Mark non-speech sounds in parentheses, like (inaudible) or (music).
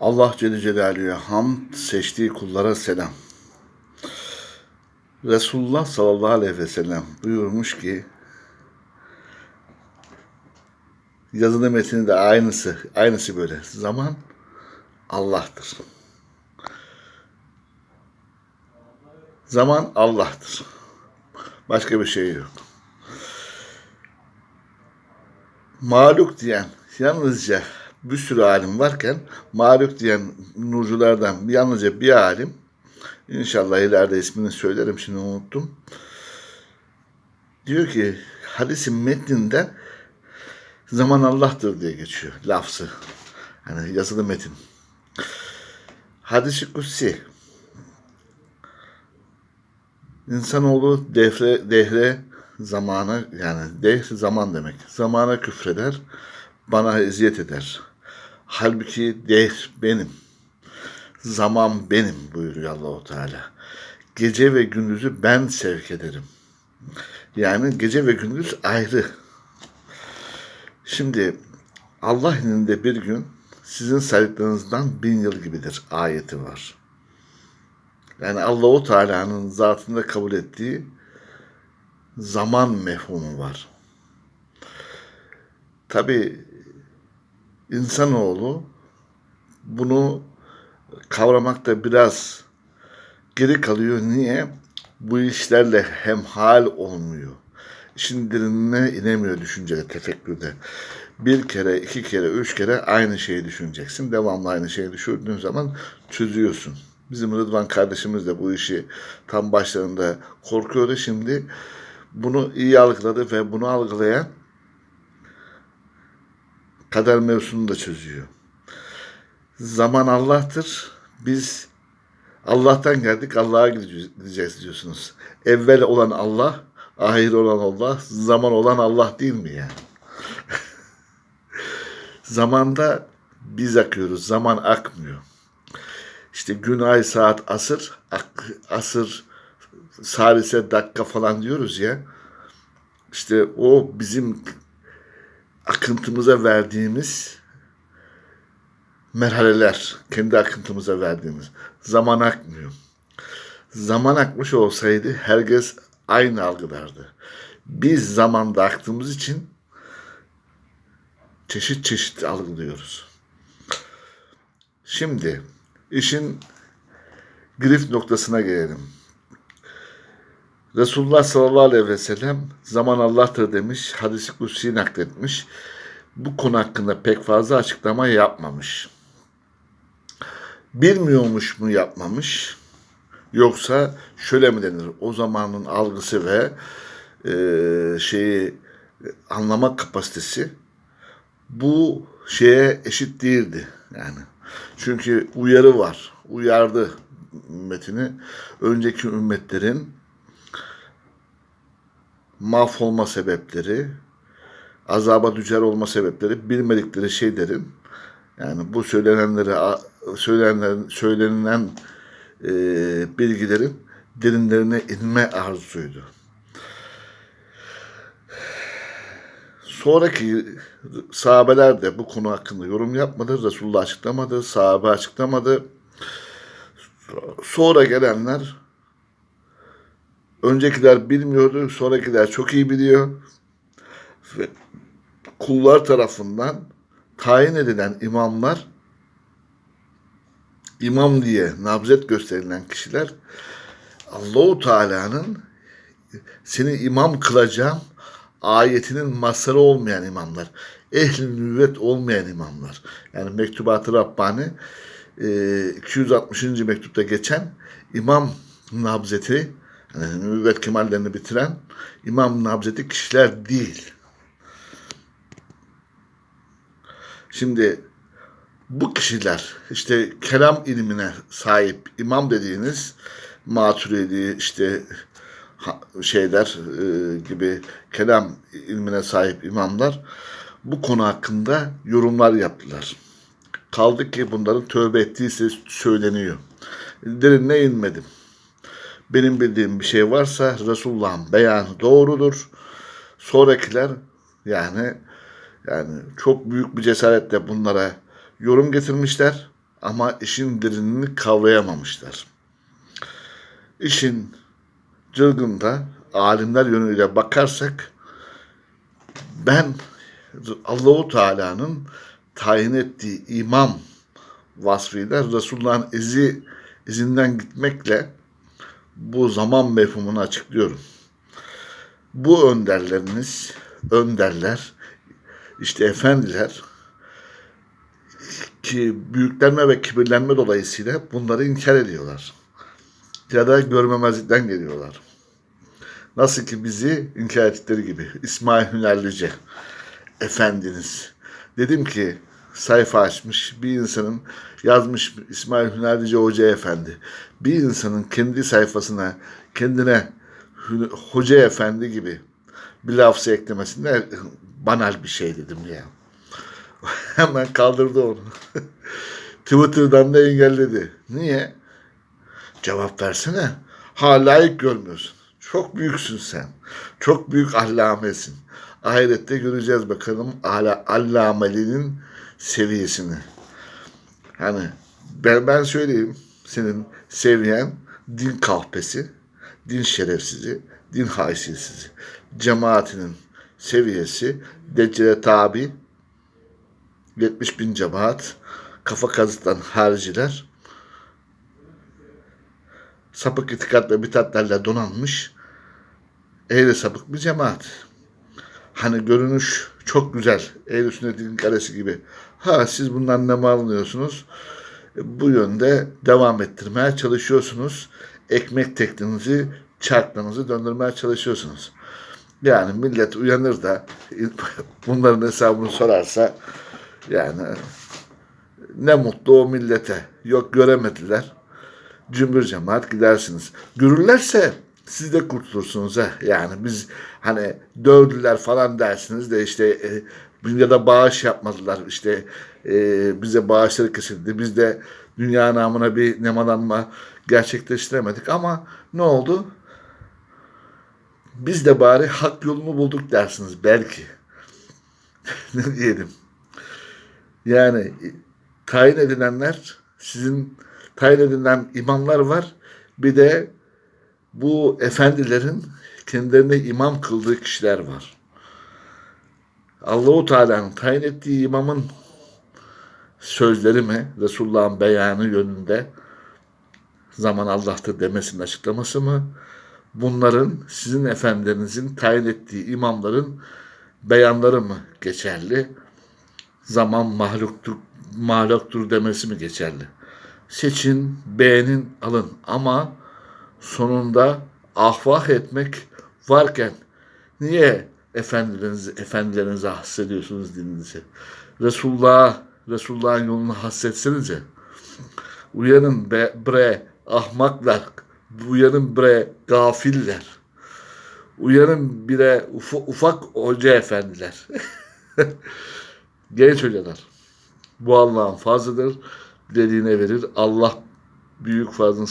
Allah Celle Celaluhu'ya hamd, seçtiği kullara selam. Resulullah sallallahu aleyhi ve sellem buyurmuş ki yazılı metni de aynısı, aynısı böyle. Zaman Allah'tır. Zaman Allah'tır. Başka bir şey yok. Maluk diyen yalnızca bir sürü alim varken Maluk diyen nurculardan yalnızca bir alim İnşallah ileride ismini söylerim şimdi unuttum. Diyor ki hadisin metninde zaman Allah'tır diye geçiyor lafzı. Hani yazılı metin. Hadis-i Kutsi. İnsanoğlu devre, dehre zamana yani dehr zaman demek. Zamana küfreder, bana eziyet eder. Halbuki dehr benim. Zaman benim buyuruyor Allahu Teala. Gece ve gündüzü ben sevk ederim. Yani gece ve gündüz ayrı. Şimdi Allah ininde bir gün sizin saydıklarınızdan bin yıl gibidir ayeti var. Yani Allahu Teala'nın zatında kabul ettiği zaman mefhumu var. Tabi insanoğlu bunu kavramakta biraz geri kalıyor. Niye? Bu işlerle hemhal olmuyor. İşin derinine inemiyor düşüncede, tefekkürde. Bir kere, iki kere, üç kere aynı şeyi düşüneceksin. Devamlı aynı şeyi düşündüğün zaman çözüyorsun. Bizim Rıdvan kardeşimiz de bu işi tam başlarında korkuyordu. Şimdi bunu iyi algıladı ve bunu algılayan kader mevzusunu da çözüyor. Zaman Allah'tır. Biz Allah'tan geldik, Allah'a gideceğiz diyorsunuz. Evvel olan Allah, ahir olan Allah, zaman olan Allah değil mi yani? (laughs) Zamanda biz akıyoruz, zaman akmıyor. İşte gün, ay, saat, asır, ak, asır, salise, dakika falan diyoruz ya. İşte o bizim akıntımıza verdiğimiz merhaleler, kendi akıntımıza verdiğimiz. Zaman akmıyor. Zaman akmış olsaydı herkes aynı algılardı. Biz zamanda aktığımız için çeşit çeşit algılıyoruz. Şimdi işin grif noktasına gelelim. Resulullah sallallahu aleyhi ve sellem zaman Allah'tır demiş, hadisi kutsi nakletmiş. Bu konu hakkında pek fazla açıklama yapmamış. Bilmiyormuş mu yapmamış yoksa şöyle mi denir? O zamanın algısı ve e, şeyi anlama kapasitesi bu şeye eşit değildi yani. Çünkü uyarı var uyardı ümmetini. Önceki ümmetlerin mahvolma sebepleri azaba düçar olma sebepleri bilmedikleri şeylerin yani bu söylenenleri söylenen söylenilen e, bilgilerin derinlerine inme arzusuydu. Sonraki sahabeler de bu konu hakkında yorum yapmadı. Resulullah açıklamadı, sahabe açıklamadı. Sonra gelenler öncekiler bilmiyordu, sonrakiler çok iyi biliyor. Ve kullar tarafından tayin edilen imamlar imam diye nabzet gösterilen kişiler Allahu Teala'nın seni imam kılacağım ayetinin masarı olmayan imamlar. Ehli nüvvet olmayan imamlar. Yani Mektubat-ı Rabbani 260. mektupta geçen imam nabzeti yani nüvvet kemallerini bitiren imam nabzeti kişiler değil. Şeyinde bu kişiler işte kelam ilmine sahip imam dediğiniz maturidi işte şeyler e, gibi kelam ilmine sahip imamlar bu konu hakkında yorumlar yaptılar. Kaldı ki bunların tövbe ettiyse söyleniyor. Derinine inmedim. Benim bildiğim bir şey varsa Resulullah'ın beyanı doğrudur. Sonrakiler yani yani çok büyük bir cesaretle bunlara yorum getirmişler. ama işin derinini kavrayamamışlar. İşin cılgında alimler yönüyle bakarsak ben Allahu Teala'nın tayin ettiği imam vasfıyla Resulullah'ın izi izinden gitmekle bu zaman mefhumunu açıklıyorum. Bu önderleriniz, önderler, işte efendiler ki büyüklenme ve kibirlenme dolayısıyla bunları inkar ediyorlar. Ya da görmemezlikten geliyorlar. Nasıl ki bizi inkar ettikleri gibi. İsmail Hünerlice Efendiniz. Dedim ki sayfa açmış bir insanın yazmış İsmail Hünerlice Hoca Efendi. Bir insanın kendi sayfasına kendine Hoca Efendi gibi bir lafzı eklemesinde banal bir şey dedim ya. (laughs) Hemen kaldırdı onu. (laughs) Twitter'dan da engelledi. Niye? Cevap versene. Ha layık görmüyorsun. Çok büyüksün sen. Çok büyük allamesin. Ahirette göreceğiz bakalım ala, allamelinin seviyesini. Hani ben, ben söyleyeyim senin seviyen din kahpesi, din şerefsizi, din haysiyetsizi. Cemaatinin seviyesi Deccale tabi 70 bin cemaat kafa kazıtan hariciler sapık itikat ve bitatlerle donanmış ehli sapık bir cemaat. Hani görünüş çok güzel. Ehl-i sünnetin kalesi gibi. Ha siz bundan ne mal alıyorsunuz? E, Bu yönde devam ettirmeye çalışıyorsunuz. Ekmek tekniğinizi, çarklarınızı döndürmeye çalışıyorsunuz. Yani millet uyanır da (laughs) bunların hesabını sorarsa yani ne mutlu o millete. Yok göremediler. Cümbür cemaat gidersiniz. Görürlerse siz de kurtulursunuz ha. Yani biz hani dövdüler falan dersiniz de işte e, ya da bağış yapmadılar işte e, bize bağışları kesildi. Biz de dünya namına bir nemalanma gerçekleştiremedik ama ne oldu? Biz de bari hak yolunu bulduk dersiniz belki. (laughs) ne diyelim. Yani tayin edilenler sizin tayin edilen imamlar var. Bir de bu efendilerin kendilerine imam kıldığı kişiler var. Allahu Teala'nın tayin ettiği imamın sözleri mi, Resulullah'ın beyanı yönünde zaman Allah'tır demesinin açıklaması mı? Bunların sizin efendilerinizin tayin ettiği imamların beyanları mı geçerli? Zaman mahluktur, mahluktur demesi mi geçerli? Seçin, beğenin, alın ama sonunda ahvah etmek varken niye efendilerinizi, efendilerinize hissediyorsunuz dininizi? Resulullah, Resulullah'ın yolunu hassetsenize. Uyanın be, bre ahmaklar. Uyanın bre gafiller. Uyanın bire uf, ufak hoca efendiler. (laughs) Genç hocalar. Bu Allah'ın fazlıdır. Dilediğine verir. Allah büyük fazlın